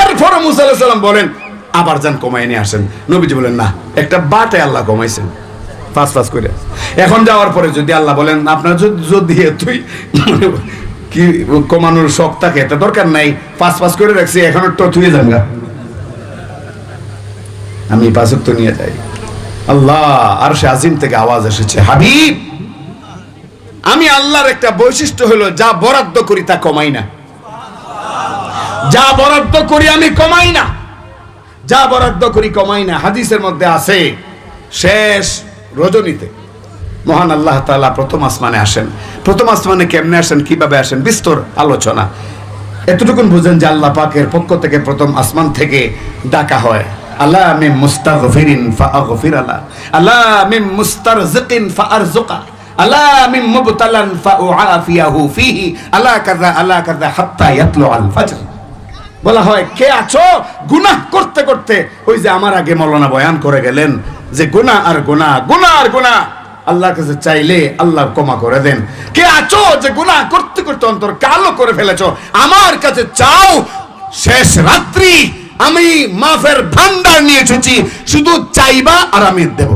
এরপরে মুসা আলাইহিস সালাম বলেন, আবার যান কমাই নিয়ে আসেন। নবীজি বলেন, না, একটা বাটে আল্লাহ কমাইছেন। ফাঁস ফাঁস করে। এখন যাওয়ার পরে যদি আল্লাহ বলেন, আপনার যদি তুই কি কমানোর শখ থাকে, এটা দরকার নাই পাঁচ পাঁচ করে রাখছি, এখন তো তুই যাঙ্গা আমি পাঁচক তো নিয়ে যাই। আল্লাহ আর সে আজিম থেকে আওয়াজ এসেছে, হাবিব, আমি আল্লাহর একটা বৈশিষ্ট্য হলো, যা বরাদ্দ করি তা কমাই না। যা বরাদ্দ করি আমি কমাই না। যা বরাদ্দ করি কমাই না। হাদিসের মধ্যে আছে, শেষ রজনীতে। মহান আল্লাহ তাআলা প্রথম আসমানে আসেন। প্রথম আসমানে কেমনে আসেন, কীভাবে আসেন? বিস্তর আলোচনা। এতটুকুন বুঝেন যে আল্লাহ পাকের পক্ষ থেকে প্রথম আসমান থেকে ডাকা হয়। আল্লাহ মিন মুস্তাগফিরিন ফাআগফির আলা আল্লাহ মিন মুস্তারজিকিন ফাআরজুকা আল্লাহ মিন মুবতালান ফাউআফিয়াহু ফিহি। আলা কাযা আলা কাযা হাত্তা ইয়াতলু আল ফজর। বলা হয়, কে আছো? গুনাহ করতে করতে ওই যে আমার আগে মৌলানা বয়ান করে গেলেন যে, গুনাহ আর গুনাহ গুনাহ আর গুনাহ। আল্লাহর কাছে চাইলে আল্লাহ ক্ষমা করে দেন। কে আছো যে গুনাহ করতে করতে অন্তর কালো করে ফেলেছো? আমার কাছে চাও শেষ রাত্রি। আমি মাফের ভান্ডার নিয়ে এসেছি। শুধু চাইবা আর আমি দেব।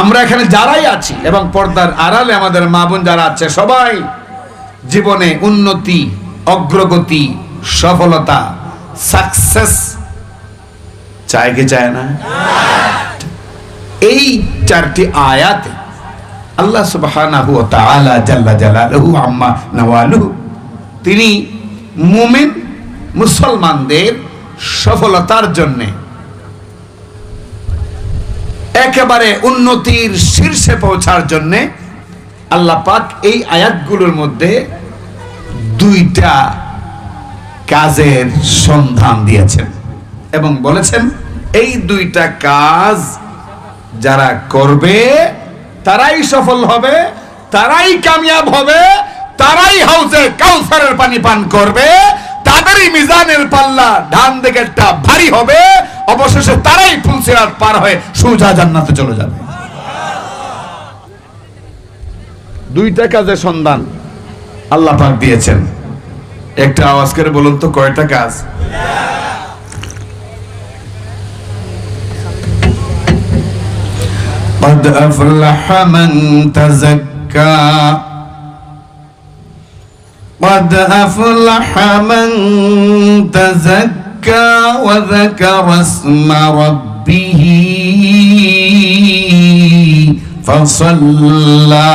আমরা এখানে যারাই আছি এবং পর্দার আড়ালে আমাদের মা বোন যারা আছে, সবাই জীবনে উন্নতি, অগ্রগতি সফলতা সাকসেস চায় কি চায় না? এই চারটি আয়াতে আল্লাহ সুবহানাহু ওয়া তাআলা জাল্লা জালালুহু আম্মা তিনি মুমিন মুসলমানদের সফলতার জন্য একেবারে উন্নতির শীর্ষে পৌঁছার জন্য আল্লাহ পাক এই আয়াতগুলোর মধ্যে দুইটা কাজের সন্ধান দিয়েছেন। এবং বলেছেন, এই দুইটা কাজ যারা করবে, তারাই সফল হবে, তারাই কামিয়াব হবে, তারাই হাউসে কাউসারের পানি পান করবে, তাদেরই মিজানের পাল্লা ডান দিকে একটা ভারী হবে, অবশেষে তারাই ফুলসিরাত পার হয়ে সুজা জান্নাতে চলে যাবে। দুইটা কাজের সন্ধান আল্লাহ পাক দিয়েছেন। একটা আওয়াজ করে বলুন তো কয়টা কাজ قد أفلح من تزكى قد أفلح من تزكى وذكر اسم ربه فصلى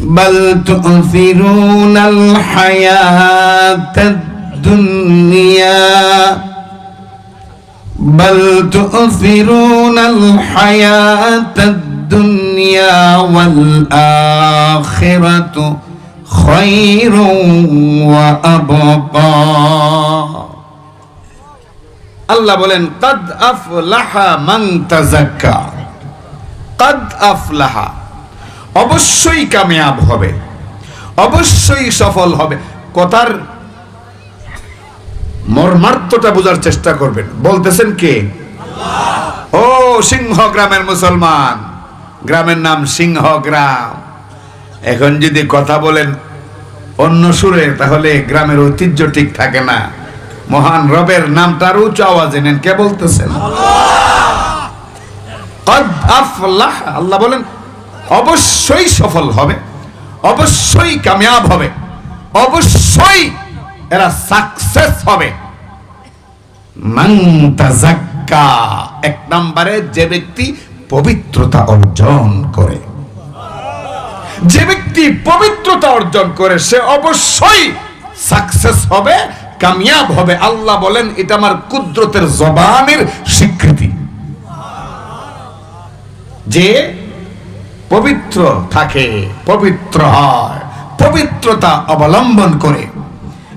بل تؤثرون الحياة الدنيا بل تؤثرون الحياة الدنيا والآخرة خير وأبقى আল্লাহ বলেন কাদ আফলাহা মান তাজাক্কা কাদ আফলাহা অবশ্যই কামিয়াব হবে। অবশ্যই সফল হবে। কথার মর্মার্থটা বোঝার চেষ্টা করবেন। বলতেছেন কে? ও সিংহ গ্রামের মুসলমান। গ্রামের নাম সিংহ গ্রাম। এখন যদি কথা বলেন অন্য সুরে তাহলে গ্রামের ঐতিহ্য ঠিক থাকে না। মহান রবের নামটার উচ্চ আওয়াজে নেন। কে বলতেছেন? আল্লাহ বলেন অবশ্যই সফল হবে, অবশ্যই কামিয়াব হবে, অবশ্যই এরা সাকসেস হবে। এক নম্বরে যে ব্যক্তি পবিত্রতা অর্জন করে। যে ব্যক্তি পবিত্রতা অর্জন করে, সে অবশ্যই সাকসেস হবে, কামিয়াব হবে। আল্লাহ বলেন, এটা আমার কুদরতের জবানের স্বীকৃতি। যে পবিত্র থাকে, পবিত্র হয়। পবিত্রতা অবলম্বন করে।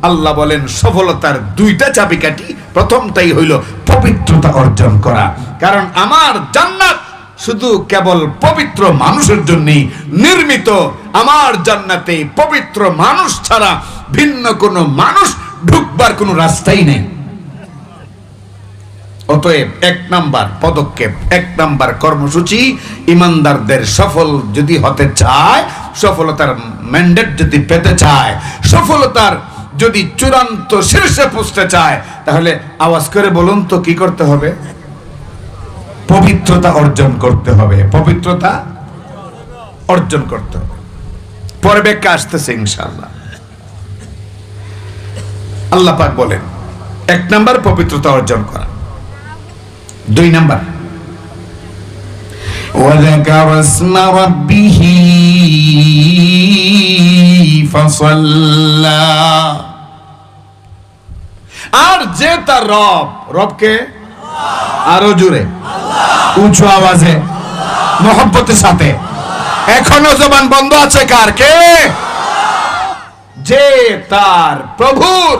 আল্লাহ বলেন, সফলতার দুইটা চাবিকাঠি, প্রথমটাই হইল পবিত্রতা অর্জন করা। কারণ আমার জান্নাত শুধু কেবল পবিত্র মানুষের জন্যই নির্মিত। আমার জান্নাতে পবিত্র মানুষ ছাড়া ভিন্ন কোনো মানুষ ঢুকবার কোনো রাস্তাই নেই। অতএব এক নাম্বার পদক্ষেপ, এক নাম্বার কর্মসূচি ইমানদারদের সফল যদি হতে চায়, সফলতার ম্যান্ডেট যদি পেতে চায়, সফলতার যদি চূড়ান্ত শীর্ষে পুষতে চায়, তাহলে আওয়াজ করে বলুন তো কি করতে হবে? পবিত্রতা অর্জন করতে হবে, পবিত্রতা অর্জন করতে হবে। পরে ব্যাখ্যা আসতেছে ইনশাআল্লাহ। আল্লাহ পাক বলেন, এক নাম্বার পবিত্রতা অর্জন করা। দুই নাম্বার وذكر اسم ربه فصلى আর যে তার রব রবকে আরো জুড়ে উঁচু আওয়াজে মোহব্বতের সাথে এখনো জবান বন্ধ আছে কার কে যে তার প্রভুর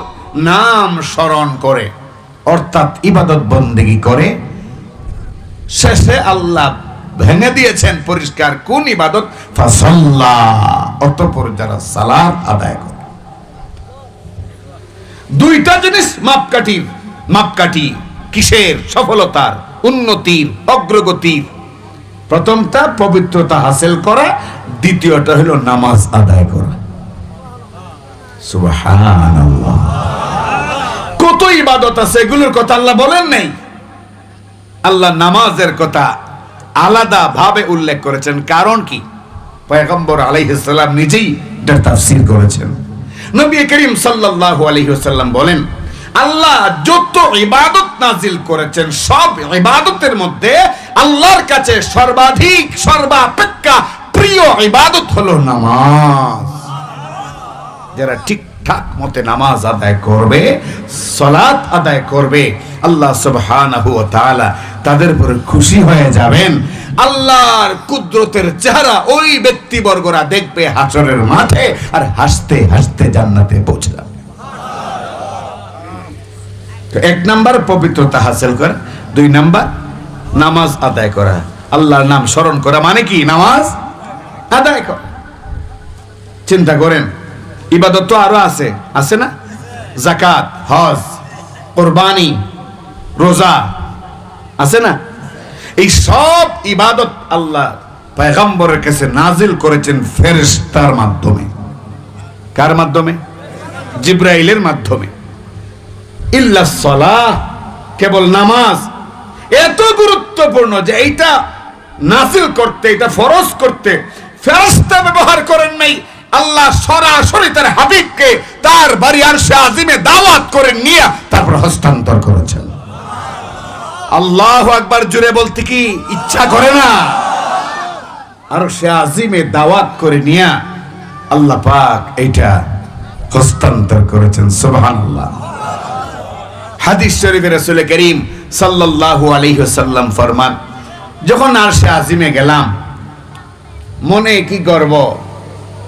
নাম স্মরণ করে অর্থাৎ ইবাদত বন্দেগি করে শেষে আল্লাহ ভেঙে দিয়েছেন পরিষ্কার কোন ইবাদত? অতঃপর যারা সালাত আদায় করে। দুইটা জিনিস মাপকাঠির মাপকাঠি কিসের? সফলতার, উন্নতির, অগ্রগতির। প্রথমটা পবিত্রতা হাসিল করা, দ্বিতীয়টা হলো নামাজ আদায় করা। কত ইবাদত আছে? এগুলোর কথা আল্লাহ বলেন নাই। আল্লাহ নামাজের কথা আলাদা ভাবে উল্লেখ করেছেন। কারণ কি? পয়গম্বর আলাইহিসসালাম নিজেই এটা তাফসীর করেছেন। নবী করিম সাল্লাল্লাহু আলাইহি ওয়াসাল্লাম বলেন, আল্লাহ যত ইবাদত নাজিল করেছেন, সব ইবাদতের মধ্যে আল্লাহর কাছে সর্বাধিক, সর্বাপেক্ষা প্রিয় ইবাদত হলো নামাজ। যারা ঠিকঠাক মতে নামাজ আদায় করবে, সলাৎ আদায় করবে, আল্লাহ সুবহানাহু ওয়া তাআলা তাদের উপরে খুশি হয়ে যাবেন। আল্লাহর কুদরতের চেহারা ওই ব্যক্তিবর্গরা দেখবে হাসরের মাঠে আর হাসতে হাসতে জান্নাতে পৌঁছে যাবে। এক নাম্বার পবিত্রতা হাসিল করা। দুই নাম্বার, নামাজ আদায় করা। আল্লাহর নাম স্মরণ করা মানে কি? নামাজ আদায় করা। চিন্তা করেন ইবাদত তো আরও আছে। আছে না? জাকাত হজ, কোরবানি, রোজা। আছে না? এই সব ইবাদত আল্লাহ পয়গম্বরের কাছে নাজিল করেছেন ফেরেশতার মাধ্যমে। কার মাধ্যমে? জিব্রাইলের মাধ্যমে। ইল্লা কেবল নামাজ। এত গুরুত্বপূর্ণ যে এইটা নাজিল করতে এটা ফরজ করতে ফেরস্তা ব্যবহার করেন নাই। আল্লাহ সরাসরি তার হাবিবকে, তার বাড়ি আর সে আজিমে দাওয়াত করে নিয়ে তারপর হস্তান্তর করেছেন। আল্লাহ একবার জুড়ে বলতে কি ইচ্ছা করে না? আর সে আজিমে দাওয়াত করে নিয়ে আল্লাহ পাক এইটা হস্তান্তর করেছেন, সুবহানাল্লাহ। হাদিস শরীফে রাসূল করিম সাল্লাল্লাহু আলাইহি ওয়াসাল্লাম ফরমান, যখন আর সে আজিমে গেলাম, মনে কি গর্ব?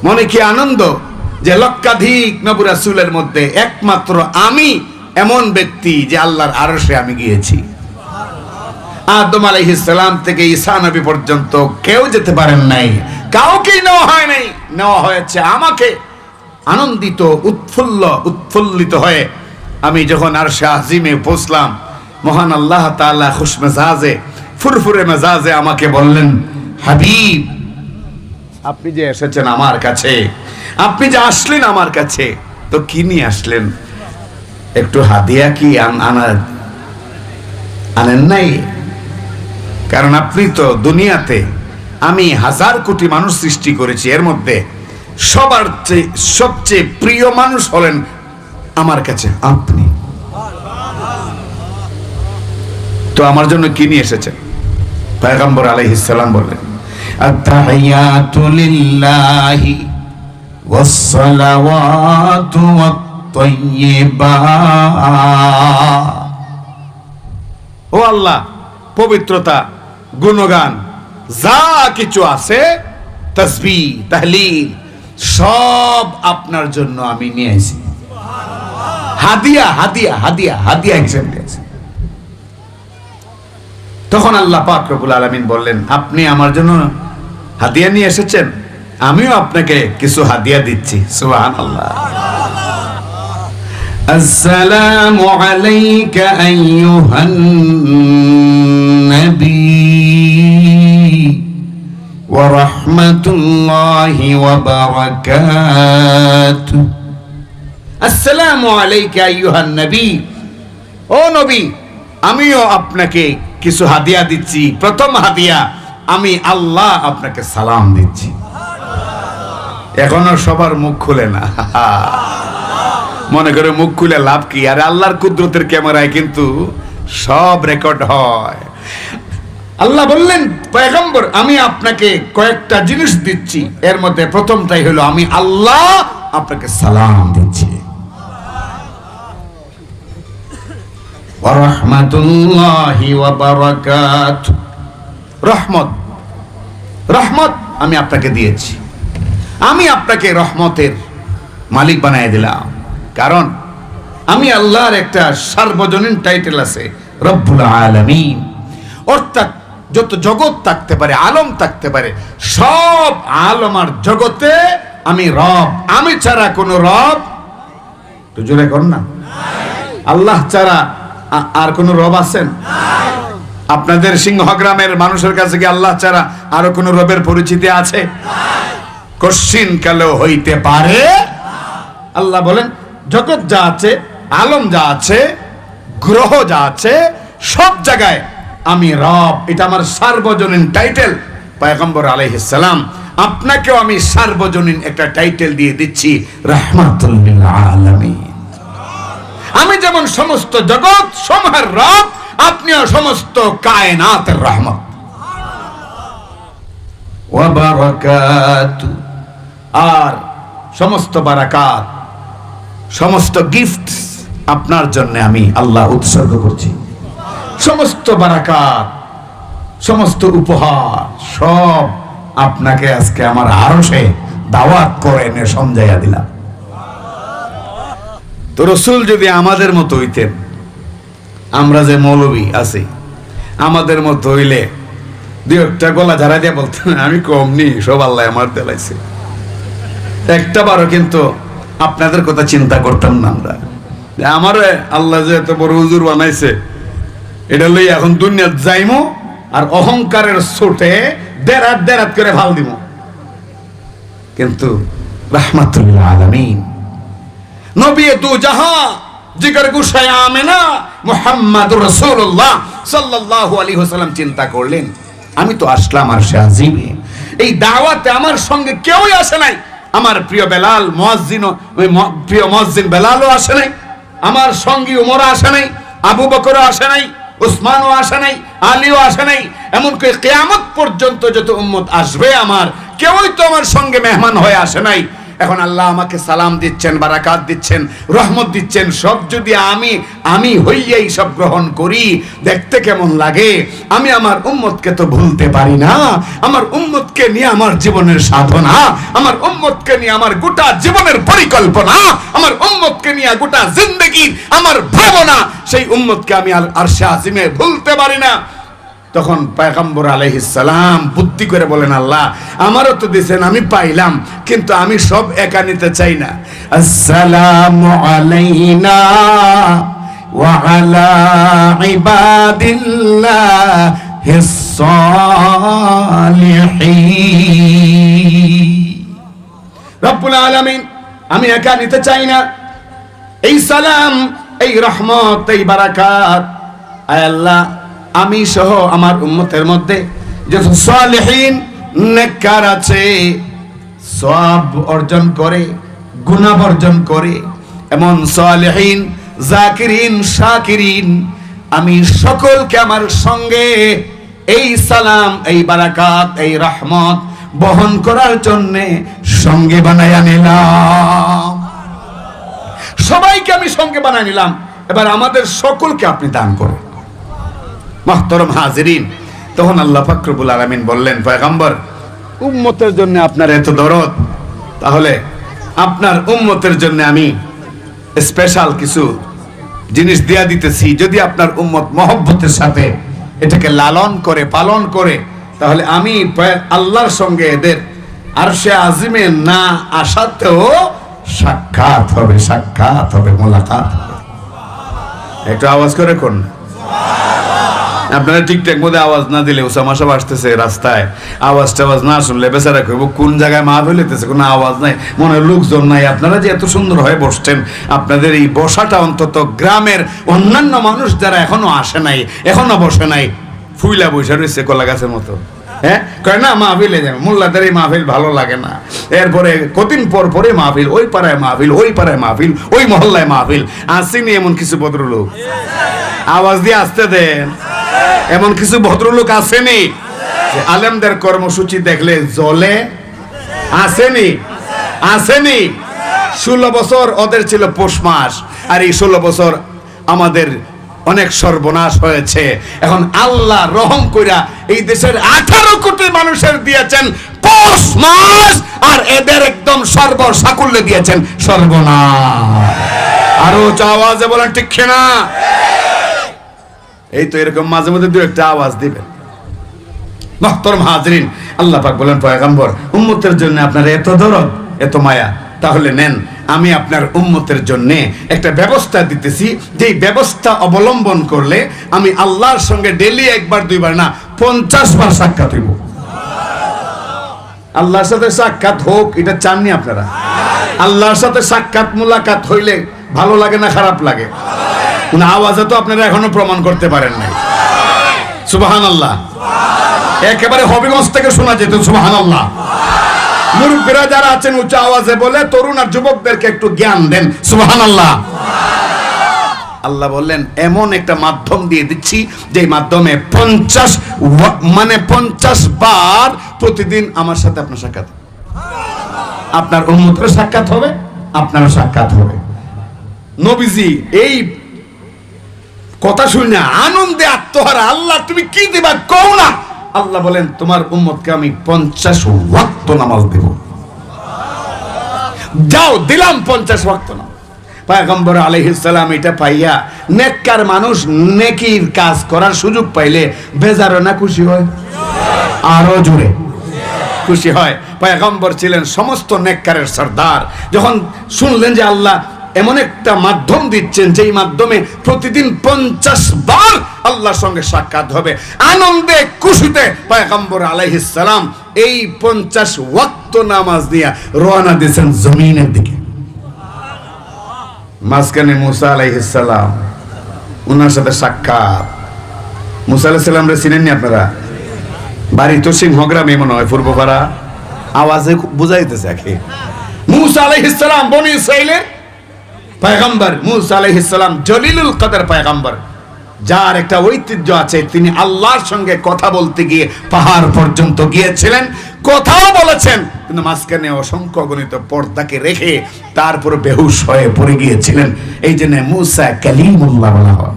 মনে কি আনন্দ যে লক্ষাধিক নবী রাসূলের মধ্যে একমাত্র আমি এমন ব্যক্তি যে আল্লাহর আরশে আমি গিয়েছি? আদম আলাইহিস সালাম থেকে ঈসা নবী পর্যন্ত কেউ যেতে পারেন নাই। কাউকেই নেওয়া হয় নাই। নেওয়া হয়েছে আমাকে। আনন্দিত, উৎফুল্ল, উৎফুল্লিত হয়ে আমি যখন আর আজিমে পৌঁছলাম, মহান আল্লাহ তাআলা খুশ মেজাজে ফুরফুরে মেজাজে আমাকে বললেন, হাবিব আপনি যে এসেছেন আমার কাছে, আপনি যে আসলেন আমার কাছে, তো কি নিয়ে আসলেন? একটু হাদিয়া কি আন- আনা আনেন নাই? কারণ আপনি তো দুনিয়াতে, আমি হাজার কোটি মানুষ সৃষ্টি করেছি, এর মধ্যে সবার চেয়ে সবচেয়ে প্রিয় মানুষ হলেন আমার কাছে আপনি। তো আমার জন্য কি নিয়ে এসেছেন? পয়গম্বর আলাইহিসসালাম বললেন التحيات لله والصلوات والطيبات ও আল্লাহ পবিত্রতা গুণগান যা কিছু আছে তসবি তাহলিল সব আপনার জন্য আমি নিয়ে আসি হাদিয়া হাদিয়া হাদিয়া হাদিয়া হিসেবে নিয়েছি তখন আল্লাহ পাক রব্বুল আলামিন বললেন আপনি আমার জন্য হাদিয়া নিয়ে এসেছেন আমিও আপনাকে কিছু হাদিয়া দিচ্ছি সুবহানাল্লাহ السلام عليك أيها النبي ورحمة الله وبركاته আসসালামু আলাইকা আইয়ুহান নবী ও নবী আমিও আপনাকে কিছু হাদিয়া দিচ্ছি। প্রথম হাদিয়া, আমি আল্লাহ আপনাকে সালাম দিচ্ছি। এখনও সবার মুখ খুলে না। মনে করে মুখ খুলে লাভ কি? আর আল্লাহর কুদরতের ক্যামেরায় কিন্তু সব রেকর্ড হয়। আল্লাহ বললেন, পয়গম্বর, আমি আপনাকে কয়েকটা জিনিস দিচ্ছি। এর মধ্যে প্রথমটাই হলো, আমি আল্লাহ আপনাকে সালাম দিচ্ছি। ওরহমাতুল্লাহি ওয়াবারাকাত। রহমত। রহমত আমি আপনাকে দিয়েছি। আমি আপনাকে রহমতের মালিক বানিয়ে দিলাম। কারণ আমি আল্লাহর একটা সার্বজনীন টাইটেল আছে, রব্বুল আলামিন। অর্থাৎ যত জগৎ থাকতে পারে, আলম থাকতে পারে, সব আলম আর জগতে আমি রব। আমি ছাড়া কোনো রব তো জোরে কর না। আল্লাহ ছাড়া আর কোন রব আছেন? আপনাদের সিংহ গ্রামের মানুষের কাছে কি আল্লাহ ছাড়া আরও কোন রবের পরিচিতি আছে? কশ্চিন কালেও হইতে পারে? আল্লাহ বলেন, জগৎ যা আছে, আলম যা আছে, গ্রহ যা আছে, সব জায়গায় আমি রব। এটা আমার সার্বজনীন টাইটেল। পয়গম্বর আলাইহিসসালাম আপনাকেও আমি সার্বজনীন একটা টাইটেল দিয়ে দিচ্ছি। রহমাতুল্লিল আলামিন। আমি যেমন সমস্ত জগৎ, সমূহের রব, আপনিও সমস্ত কায়নাতের রহমত। আর সমস্ত বারাকাত, সমস্ত গিফট আপনার জন্য আমি আল্লাহ উৎসর্গ করছি। সমস্ত বারাকাত, সমস্ত উপহার, সব আপনাকে আজকে আমার আরশে দাওয়াত করে এনে সমঝাইয়া দিলাম। তো রসুল যদি আমাদের মতো হইতেন, আমরা যে মৌলবী আছি, আমাদের মতো হইলে দুই একটা গলা ঝাড়া দিয়ে বলতেন, আমি কম নি, সব আল্লাহ আমার দেলাইছে। একটা বারো কিন্তু আপনাদের কথা চিন্তা করতাম না আমরা। আমার আল্লাহ যে এত বড় হুজুর বানাইছে, এটা লই এখন দুনিয়া যাইমো আর অহংকারের ছোটে দেরাত দেরাত করে ভালো দিব কিন্তু রাহমাতুল্লাহ আলামিন নবী দু জাহা জিগর গুসায় আমেনা মুহাম্মদ রাসূলুল্লাহ সাল্লাল্লাহু আলাইহি ওয়াসাল্লাম চিন্তা করলেন, আমি তো আসলাম আর সে আজিবে এই দাওয়াতে আমার সঙ্গে কেউই আসে নাই। আমার প্রিয় বেলাল মুয়াজ্জিন প্রিয় মুয়াজ্জিন বেলালও আসে নাই। আমার সঙ্গী উমর আসে নাই, আবু বকরও আসে নাই, উসমানও আসে নাই, আলীও আসে নাই। এমনকি কেয়ামত পর্যন্ত যত উম্মত আসবে, আমার কেউই তো আমার সঙ্গে মেহমান হয়ে আসে নাই। এখন আল্লাহ আমাকে সালাম দিচ্ছেন, বারাকাত দিচ্ছেন, রহমত দিচ্ছেন, সব যদি আমি আমি হইয়াই সব গ্রহণ করি, দেখতে কেমন লাগে? আমি আমার উম্মতকে তো ভুলতে পারি না। আমার উম্মতকে নিয়ে আমার জীবনের সাধনা, আমার উম্মতকে নিয়ে আমার গোটা জীবনের পরিকল্পনা, আমার উম্মতকে নিয়ে গোটা জিন্দগি, আমার ভাবনা, সেই উম্মতকে আমি আর আরশে আজিমে ভুলতে পারি না। তখন পয়গম্বর আলাইহিসসালাম বুদ্ধি করে বলেন, আল্লাহ, আমারও তো দিছেন, আমি পাইলাম, কিন্তু আমি সব একা নিতে চাই না। আসসালামু আমি একা নিতে চাই না। এই সালাম, এই রহমত, এই বারাকাত। আয় আল্লাহ আমি সহ আমার উম্মতের মধ্যে যত সালেহীন, নেককার আছে সব অর্জন করে, গুনাহ অর্জন করে, এমন সালেহীন, জাকিরিন, শাকিরিন, আমি সকলকে আমার সঙ্গে এই সালাম, এই বারাকাত, এই রহমত বহন করার জন্য সঙ্গে বানাইয়া নিলাম। সবাইকে আমি সঙ্গে বানায় নিলাম। এবার আমাদের সকলকে আপনি দান করেন। মাহতরম হাজিরিন। তখন আল্লাহ ফাকরুল আলমিন বললেন, পয়গম্বর, উম্মতের জন্য আপনার এত দরদ। তাহলে আপনার উম্মতের জন্য আমি স্পেশাল কিছু জিনিস দেয়া দিতেছি। যদি আপনার উম্মত মহব্বতের সাথে এটাকে লালন করে, পালন করে, তাহলে আমি আল্লাহর সঙ্গে এদের আর সে আজিমে না আসাতেও সাক্ষাৎ হবে সাক্ষাৎ হবে, মোলাকাত একটু আওয়াজ করে কোন? আপনারা ঠিকঠাক মধ্যে আওয়াজ না দিলে ওসামা সব আসতেছে রাস্তায় আওয়াজ টাওয়াজ না শুনলে বেচারা কইব, কোন জায়গায় মা ফেলেতেছে কোনো আওয়াজ নাই, মনে লোকজন নাই। আপনারা যে এত সুন্দর হয়ে বসছেন, আপনাদের এই বসাটা অন্তত গ্রামের অন্যান্য মানুষ যারা এখনও আসে নাই, এখনও বসে নাই, ফুইলা বসে রয়েছে কলা গাছের মতো। হ্যাঁ? কয় না, মাহফিলে যাবে। মোল্লাদের এই মাহফিল ভালো লাগে না। এরপরে কদিন পর পরে মাহফিল, ওই পাড়ায় মাহফিল, ওই পাড়ায় মাহফিল, ওই মহল্লায় মাহফিল। আসেনি এমন কিছু ভদ্রলোক। আওয়াজ দিয়ে আসতে দেন। এমন কিছু ভদ্রলোক আসেনি? আলেমদের কর্মসূচি দেখলে জলে আসেনি? আসেনি? ষোলো বছর ওদের ছিল পৌষ মাস, আর এই ষোলো বছর আমাদের অনেক সর্বনাশ হয়েছে। এখন আল্লাহ রহম কইরা এই দেশের আঠারো কোটি মানুষের দিয়েছেন পৌষ মাস, আর এদের একদম সর্বসাকুল্যে দিয়েছেন সর্বনাশ। আরও উঁচু আওয়াজে বলেন ঠিক না এই তো এরকম মাঝে মধ্যে দু একটা আওয়াজ দিবেন। মহতরম হাজরিন আল্লাহ পাক বলেন, পয়গম্বর, উম্মতের জন্য আপনার এত দরদ, এত মায়া। তাহলে নেন, আমি আপনার উম্মতের জন্য একটা ব্যবস্থা দিতেছি। যেই ব্যবস্থা অবলম্বন করলে আমি আল্লাহর সঙ্গে ডেলি একবার, দুইবার না, পঞ্চাশ বার সাক্ষাৎ হইব। আল্লাহর সাথে সাক্ষাৎ হোক, এটা চাননি আপনারা। আল্লাহর সাথে সাক্ষাৎ, মুলাকাত হইলে ভালো লাগে না, খারাপ লাগে? আওয়াজে তো আপনারা এখনও প্রমাণ করতে পারেন নাই। সুবাহান আল্লাহ একেবারে হবিগঞ্জ থেকে শোনা যেত সুবাহান আল্লাহ মুরব্বীরা যারা আছেন, উচ্চ আওয়াজে বলে, তরুণ আর যুবকদেরকে একটু জ্ঞান দেন সুবাহান আল্লাহ আল্লাহ বললেন, এমন একটা মাধ্যম দিয়ে দিচ্ছি যে মাধ্যমে পঞ্চাশ মানে পঞ্চাশ বার প্রতিদিন আমার সাথে আপনার সাক্ষাৎ আপনার উন্মতের সাক্ষাৎ হবে, আপনারও সাক্ষাৎ হবে। নবীজি, এই কথা শুনে আনন্দে আত্মহারা। আল্লাহ, তুমি কি দিবা? কও না। আল্লাহ বলেন, তোমার উম্মতকে আমি পঞ্চাশ ওয়াক্ত নামাজ দেব। যাও, দিলাম পঞ্চাশ ওয়াক্ত নামাজ। পায়গম্বর আলহিসাল্লাম এটা পাইয়া নেককার মানুষ নেকির কাজ করার সুযোগ পাইলে বেজারও না খুশি হয়? আরও জুড়ে খুশি হয়। পয়গম্বর ছিলেন সমস্ত নেককারের সর্দার। যখন শুনলেন যে আল্লাহ এমন একটা মাধ্যম দিচ্ছেন যেই মাধ্যমে প্রতিদিন পঞ্চাশ বার আল্লাহর সঙ্গে সাক্ষাৎ হবে। আনন্দে, খুশিতে পয়গম্বর আলাইহিসসালাম এই পঞ্চাশ ওয়াক্ত নামাজ দিয়া রওনা দিয়েছেন জমিনের দিকে। মাঝখানে মুসা আলাইহিসসালাম উনার সাথে সাক্ষাৎ। মুসা আলাইহিসসালাম রে চিনেননি আপনারা? বাড়ি তো সিংহগ্রামে মনে হয় পূর্বপাড়া আওয়াজে বুঝাইতেছে একে মুসা আলাইহিস সালাম, বনি ইসরাইলের পয়গম্বর মুসা আলাইহিস সালাম জলিলুল কাদের পয়গম্বর। যার একটা ঐতিহ্য আছে, তিনি আল্লাহর সঙ্গে কথা বলতে গিয়ে পাহাড় পর্যন্ত গিয়েছিলেন, কথাও বলেছেন, কিন্তু মাঝখানে অসংখ্য গণিত পর্দাকে রেখে তারপর বেহুশ হয়ে পড়ে গিয়েছিলেন। এই জন্য মুসা কালিমুল্লাহ বলা হয়।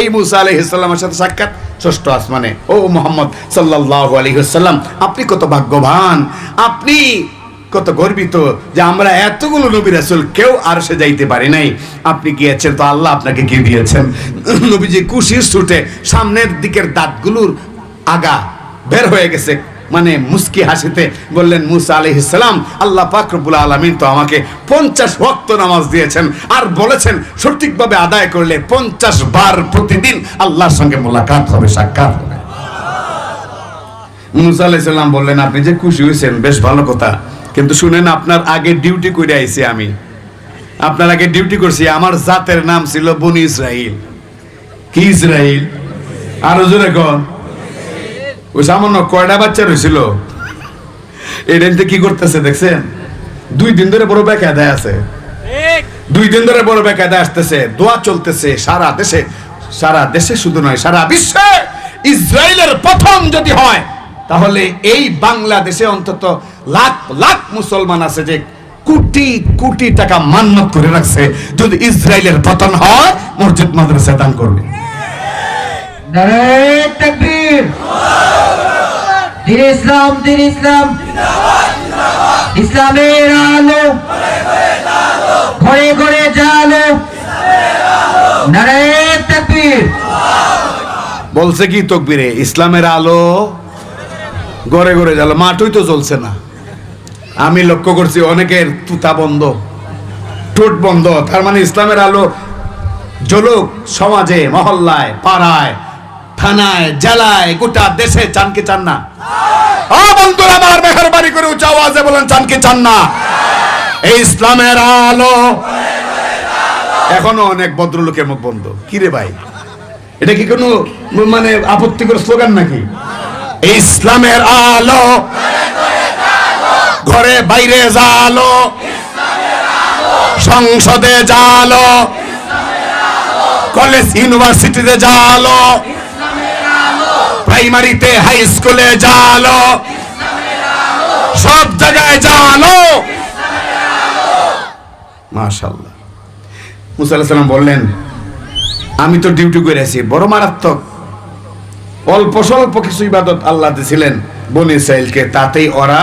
এই মুসা আলহিসাল্লামের সাথে সাক্ষাৎ, ষষ্ঠ আসমানে, ও মোহাম্মদ সাল্লাহ আলহিহাল্লাম আপনি কত ভাগ্যবান, আপনি কত গর্বিত যে আমরা এতগুলো নবী রাসুল কেউ আর সে যাইতে পারি নাই। আপনি গিয়েছেন তো আল্লাহ আপনাকে কি দিয়েছেন? নবীজি কুশির ছুটে সামনের দিকের দাঁতগুলোর আগা বের হয়ে গেছে। মানে মুস্কি হাসিতে বললেন, মুসা আলহিসাম আল্লাহ পাকরবুল আলমিন তো আমাকে পঞ্চাশ ওয়াক্ত নামাজ দিয়েছেন আর বলেছেন সঠিকভাবে আদায় করলে পঞ্চাশ বার প্রতিদিন আল্লাহর সঙ্গে মোলাকাত হবে, সাক্ষাৎ হবে। মুসা আলাইসাল্লাম বললেন, আপনি যে খুশি হয়েছেন, বেশ ভালো কথা। কিন্তু শুনেন আপনার আগে ডিউটি করে আইছি আমি। আপনার আগে ডিউটি করছি আমার জাতের নাম ছিল বনি ইসরাইল। কি ইসরাইল? আরও জোরে কন। ওই সামান্য কয়টা বাচ্চা রয়েছিল এটাতে কি করতেছে দেখছেন? দুই দিন ধরে বড় বেকায়দায় আছে। দুই দিন ধরে বড় বেকায়দায় আসতেছে। দোয়া চলতেছে সারা দেশে সারা দেশে শুধু নয় সারা বিশ্বে ইসরায়েলের প্রথম যদি হয় তাহলে এই বাংলাদেশে অন্তত লাখ লাখ মুসলমান আছে যে কোটি কোটি টাকা মান্যত করে রাখছে। যদি ইসরায়েলের পতন হয় মসজিদ মাদ্রাসা দান করবে। ইসলাম দিন ইসলাম। ইসলামের আলো। ঘরে ঘরে জালো। বলছে কি তকবিরে? ইসলামের আলো গড়ে গড়ে জ্বালো মাঠই তো জ্বলছে না। আমি লক্ষ্য করছি অনেকের তুতা বন্ধ, ঠোঁট বন্ধ, তার মানে ইসলামের আলো জ্বলুক সমাজে, মহল্লায়, পাড়ায়, থানায়, জেলায়, গোটা দেশে চানকে চান না? করে বলেন, চান না? এই ইসলামের আলো। এখনও অনেক ভদ্রলোকের মুখ বন্ধ। কি রে ভাই? এটা কি কোনো মানে আপত্তিকর স্লোগান নাকি? ইসলামের আলো। ঘরে বাইরে জালো। সংসদে জালো। কলেজ ইউনিভার্সিটিতে জালো। প্রাইমারিতে হাই স্কুলে জালো। সব জায়গায় জালো। মাশাল্লাহ মুসা আলাইহিস সালাম বললেন, আমি তো ডিউটি করে আছি বড় মারাত্মক। অল্প স্বল্প কিছু ইবাদত আল্লাহ দিছিলেন বনি ইসরাইলকে তাতেই ওরা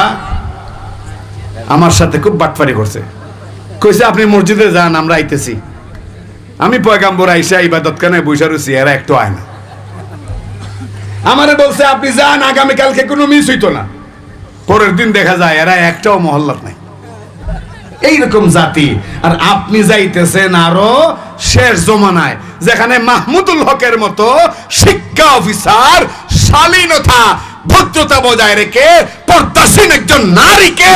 আমার সাথে খুব বাটপারি করছে। কইছে, আপনি মসজিদে যান, আমরা আইতেছি। আমি পয়গাম্বর আইসা ইবাদত কানে বৈশা রয়েছি এরা একটু আয় না। আমারে বলছে, আপনি যান, আগামীকালকে কোনো মিস হইতো না। পরের দিন দেখা যায়, এরা একটাও মহল্লাত নাই। এইরকম জাতি, আর আপনি যাইতেছেন আরও শেষ জমানায়, যেখানে মাহমুদুল হকের মতো শিক্ষা অফিসার শালীনতা ভদ্রতা বজায় রেখে পর্দাসীন একজন নারীকে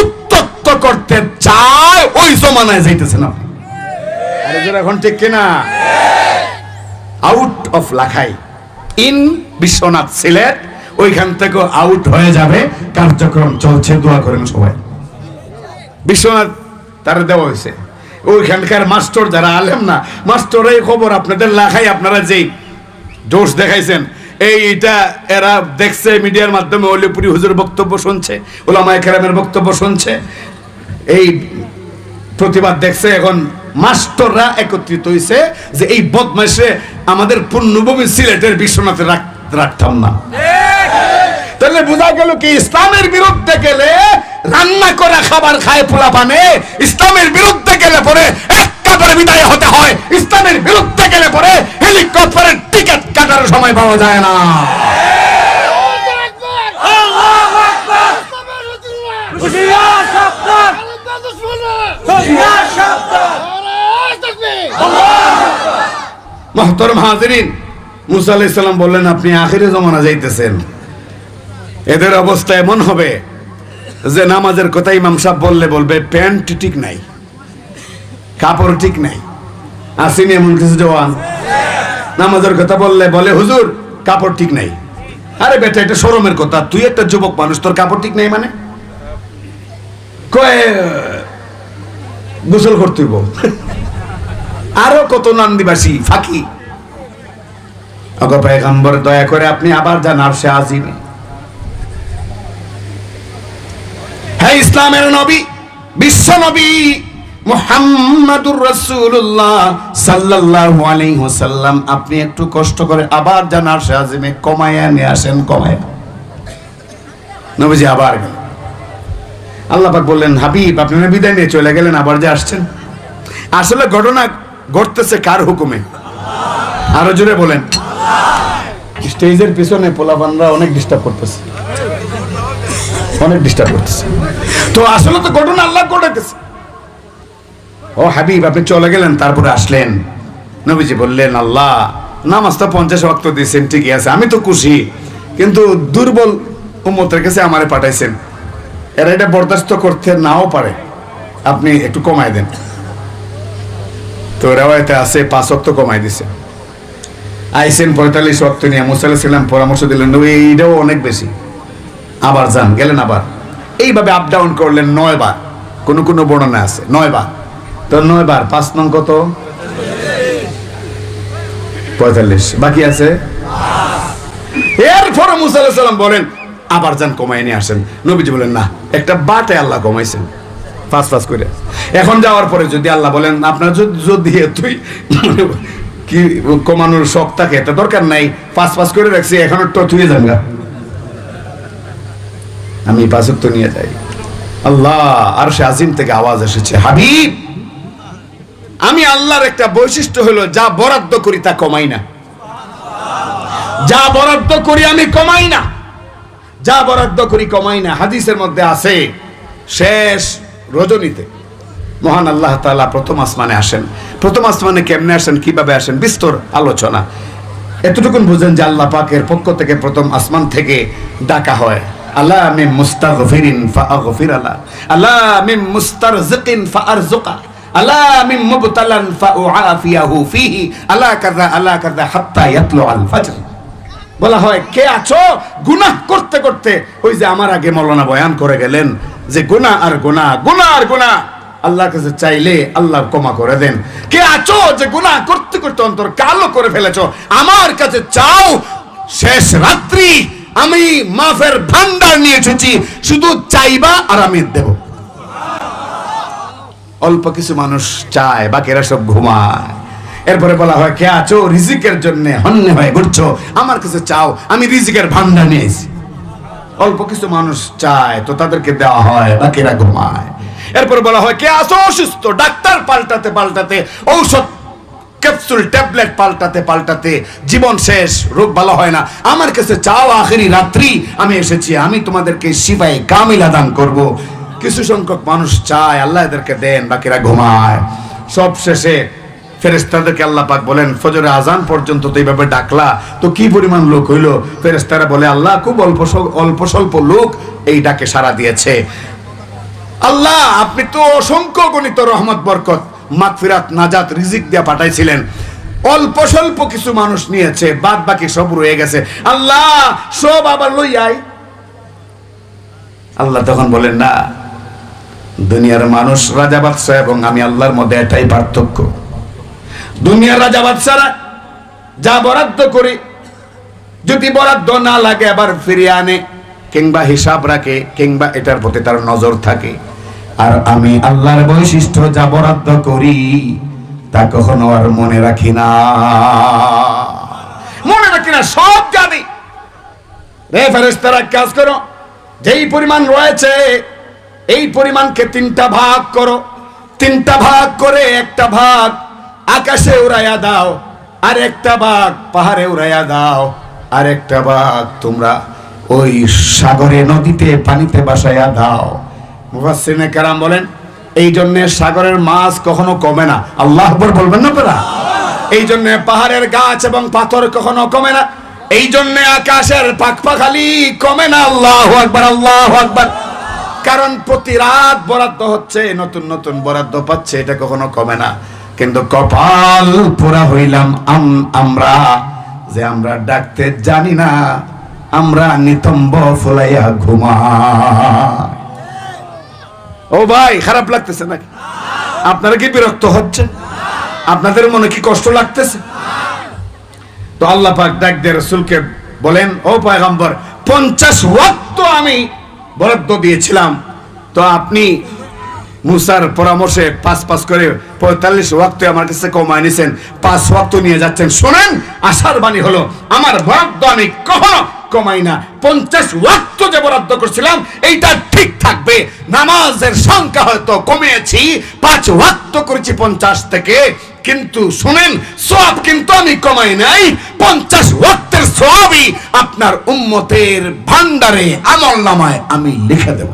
উত্তপ্ত করতে চায়, ওই জমানায় যাইতেছেন আপনি। এখন ঠিক কিনা? Out of Lakhai in Biswanath Sylhet ওইখান থেকে আউট হয়ে যাবে। কার্যক্রম চলছে, দোয়া করেন সবাই। বিশ্বনাথ তারা দেওয়া হয়েছে। ওইখানকার মাস্টার যারা আলেম না, মাস্টার এই খবর আপনাদের লাখাই, আপনারা যেই জোশ দেখাইছেন এই এটা এরা দেখছে, মিডিয়ার মাধ্যমে অলিপুরি হুজুর বক্তব্য শুনছে ওলামা কেরামের বক্তব্য শুনছে। এই প্রতিবাদ দেখছে, এখন মাস্টাররা একত্রিত হয়েছে যে এই বদমাসে আমাদের পূর্ণভূমি সিলেটের বিশ্বনাথে রাখ- রাখতাম না তাহলে বোঝা গেল কি, ইসলামের বিরুদ্ধে গেলে রান্না করা খাবার খায় পোলা পানে ইসলামের বিরুদ্ধে গেলে পরে একেবারে বিদায় হতে হয়। ইসলামের বিরুদ্ধে গেলে পরে হেলিকপ্টারের টিকিট কাটার সময় পাওয়া যায় না। মুসা বললেন, আপনি আখিরে জমানা যাইতেছেন। এদের অবস্থা এমন হবে যে নামাজের কথা ইমাম বললে বলবে, প্যান্ট ঠিক নাই। কাপড় ঠিক নাই। আসিনি এমন কিছু জওয়ান। নামাজের কথা বললে বলে, হুজুর, কাপড় ঠিক নাই। আরে বেটা, এটা শরমের কথা। তুই একটা যুবক মানুষ, তোর কাপড় ঠিক নাই মানে? কয়ে, গোসল করতে। আরও কত নান্দিবাসী, ফাঁকি। অগ পেগম্বর দয়া করে আপনি আবার যান, আর সে আজিমে হ্যাঁ ইসলামের নবী, বিশ্ব নবী মুহাম্মাদুর রাসূলুল্লাহ সাল্লাল্লাহু আলাইহি ওয়াসাল্লাম, আপনি একটু কষ্ট করে আবার যান আর সে আজিমে কমায়া নিয়ে আসেন কমায়া নবীজি আবার আল্লাহ পাক বললেন, হাবিব আপনারা বিদায় নিয়ে চলে গেলেন, আবার যে আসছেন। আসলে ঘটনা ঘটতেছে কার হুকুমে? আরও জোরে বলেন। স্টেজের পিছনে পোলাপানরা অনেক ডিস্টার্ব করতেছে। অনেক ডিস্টার্ব করতেছে। তো আসলে তো ঘটনা আল্লাহ ঘটাইতেছে। ও হাবিব আপনি চলে গেলেন তারপরে আসলেন। নবীজি বললেন আল্লাহ নামাজ তো পঞ্চাশ ওয়াক্ত দিয়েছেন ঠিকই আছে আমি তো খুশি। কিন্তু দুর্বল উম্মতের কাছে আমারে পাঠাইছেন। এরা এটা বরদাস্ত করতে নাও পারে। আপনি একটু কমায় দেন। তো রেওয়ায়তে আছে পাঁচ অক্ত কমাই দিছে। আইসেন পঁয়তাল্লিশ অক্ত নিয়ে মুসাল্লাম পরামর্শ দিলেন "নবী, এইটাও অনেক বেশি। আবার যান গেলেন আবার। এইভাবে আপ ডাউন করলেন নয় বার কোনো কোন বর্ণনা আছে নয় বার তো নয় বার, পাঁচ নং কত? পঁয়তাল্লিশ। বাকি আছে? এরপরে মুসা আলাইহিস বলেন, আবার যান কমাই নিয়ে আসেন। নবীজি বলেন, না, একটা বাটে আল্লাহ কমাইছেন। পাঁচ পাঁচ করে। এখন যাওয়ার পরে যদি আল্লাহ বলেন, আপনার যদি যদি তুই কি কমানোর শখ থাকে, এটা দরকার নাই, পাঁচ পাঁচ করে রাখছি, এখন তো তুই যাঙ্গা আমি পাঁচক তো নিয়ে যাই। আল্লাহ আর সে আজিম থেকে আওয়াজ এসেছে, হাবিব আমি আল্লাহর একটা বৈশিষ্ট্য হলো, যা বরাদ্দ করি তা কমাই না। যা বরাদ্দ করি আমি কমাই না। যা বরাদ্দ করি কমাই না। হাদিসের মধ্যে আছে, শেষ রজনীতে মহান আল্লাহ তাআলা প্রথম আসমানে আসেন। প্রথম আসমানে কেমনে আসেন, কীভাবে আসেন? বিস্তর আলোচনা। এতটুকুন বুঝেন যে আল্লাহ পাকের পক্ষ থেকে প্রথম আসমান থেকে ডাকা হয়। আল্লাহ মিম মুস্তাগফিরিন আলা। আল্লাহ মিম মুস্তারজিকিন ফাআরজুকা আল্লাহ মিম মুবতালান ফাউআফিয়াহু ফিহি। আল্লাহ কাযা আল্লাহ কাযা হাত্তা বলা হয়, কে আছো? গুনাহ করতে করতে। ওই যে আমার আগে বয়ান করে গেলেন যে, গুনাহ আর গুনাহ গুনাহ আর গুনাহ। কাছে চাইলে আল্লাহ ক্ষমা করে দেন। কে আছো যে গুনাহ করতে করতে অন্তর কালো করে ফেলেছো? আমার কাছে চাও, শেষ রাত্রি আমি মাফের ভান্ডার নিয়ে এসেছি। শুধু চাইবা আর আমি দেব। অল্প কিছু মানুষ চায়, বাকিরা সব ঘুমায়। এরপরে বলা হয়, কে আছো? রিজিকের জন্য হন্যে হয়ে ঘুরছো। আমার কাছে চাও, আমি রিজিকের ভান্ডা নিয়েছি। অল্প কিছু মানুষ চায়, তো তাদেরকে দেওয়া হয়, বাকিরা ঘুমায়। এরপরে বলা হয়, কে আছো? অসুস্থ। ডাক্তার পাল্টাতে পাল্টাতে, ঔষধ, ক্যাপসুল, ট্যাবলেট পাল্টাতে পাল্টাতে, জীবন শেষ, রোগ ভালো হয় না। আমার কাছে চাও, আখেরি রাত্রি, আমি এসেছি, আমি তোমাদেরকে শিফাই কামিলা দান করব। কিছু সংখ্যক মানুষ চায়, আল্লাহ এদেরকে দেন, বাকিরা ঘুমায়। সব শেষে ফেরেস্তাদেরকে আল্লাহ পাক বলেন ফজরে আজান পর্যন্ত তো এইভাবে ডাকলা, তো কি পরিমাণ লোক হইল? ফেরেস্তারা বলে, আল্লাহ খুব অল্প অল্প স্বল্প লোক এই ডাকে সাড়া দিয়েছে। আল্লাহ, আপনি তো অসংখ্য গণিত, রহমত, বরকত, মাগফিরাত, নাজাত, রিজিক দিয়া পাঠাইছিলেন। অল্প স্বল্প কিছু মানুষ নিয়েছে বাদ বাকি সব রয়ে গেছে। আল্লাহ, সব আবার লই আই আল্লাহ তখন বলেন, না দুনিয়ার মানুষ রাজা বাদশাহ এবং আমি আল্লাহর মধ্যে এটাই পার্থক্য। দুনিয়ার রাজা বাদশারা যা বরাদ্দ করি, যদি বরাদ্দ না লাগে আবার ফিরিয়ে আনে, কিংবা হিসাব রাখে, কিংবা এটার প্রতি তার নজর থাকে। আর আমি আল্লাহর বৈশিষ্ট্য যা বরাদ্দ করি, তা কখনো আর মনে রাখি না। মনে রাখি না, সব জানি। রে ফেরেশতারা, এক কাজ করো, যেই পরিমাণ রয়েছে এই পরিমাণকে তিনটা ভাগ করো। তিনটা ভাগ করে একটা ভাগ আকাশে উড়াইয়া দাও, আর একটা ভাগ পাহাড়ে উড়াইয়া দাও, আর একটা ভাগ তোমরা ওই সাগরে নদীতে পানিতে বাসাইয়া দাও। মুফাসসিরিনে কেরাম বলেন এই জন্য সাগরের মাছ কখনো কমে না। আল্লাহ বলবেন না আপনারা এই জন্য পাহাড়ের গাছ এবং পাথর কখনো কমে না। এই জন্য আকাশের পাখপাখালি কমে না। আল্লাহ আকবার আল্লাহ আকবার। কারণ প্রতি রাত বরাদ্দ হচ্ছে, নতুন নতুন বরাদ্দ পাচ্ছে, এটা কখনো কমে না। কিন্তু কপাল পোড়া হইলাম আম- আমরা, যে আমরা ডাকতে জানি না, আমরা নিতম্ব ফুলাইয়া ঘুমা ও ভাই, খারাপ লাগতেছে নাকি? আপনারা কি বিরক্ত হচ্ছে আপনাদের মনে কি কষ্ট লাগতেছে? তো আল্লাহ পাক ডাক দিয়ে রসুলকে বলেন, ও পয়গম্বর, পঞ্চাশ ওয়াক্ত আমি বরাদ্দ দিয়েছিলাম। তো আপনি মুসার পরামর্শে পাঁচ পাঁচ করে পঁয়তাল্লিশ ওয়াক্ত আমার কাছে কমায় নিছেন। পাঁচ ওয়াক্ত নিয়ে যাচ্ছেন। শোনেন, আশার বাণী হলো, আমার বরাদ্দ আমি কখনো কমাই না। পঞ্চাশ ওয়াক্ত যে বরাদ্দ করছিলাম, এইটা ঠিক থাকবে। নামাজের সংখ্যা হয়তো কমিয়েছি, পাঁচ ওয়াক্ত করেছি পঞ্চাশ থেকে। কিন্তু শুনেন সব কিন্তু আমি কমাই নাই। পঞ্চাশ ওয়াক্তের সবই আপনার উম্মতের ভান্ডারে আমল নামায় আমি লিখে দেব।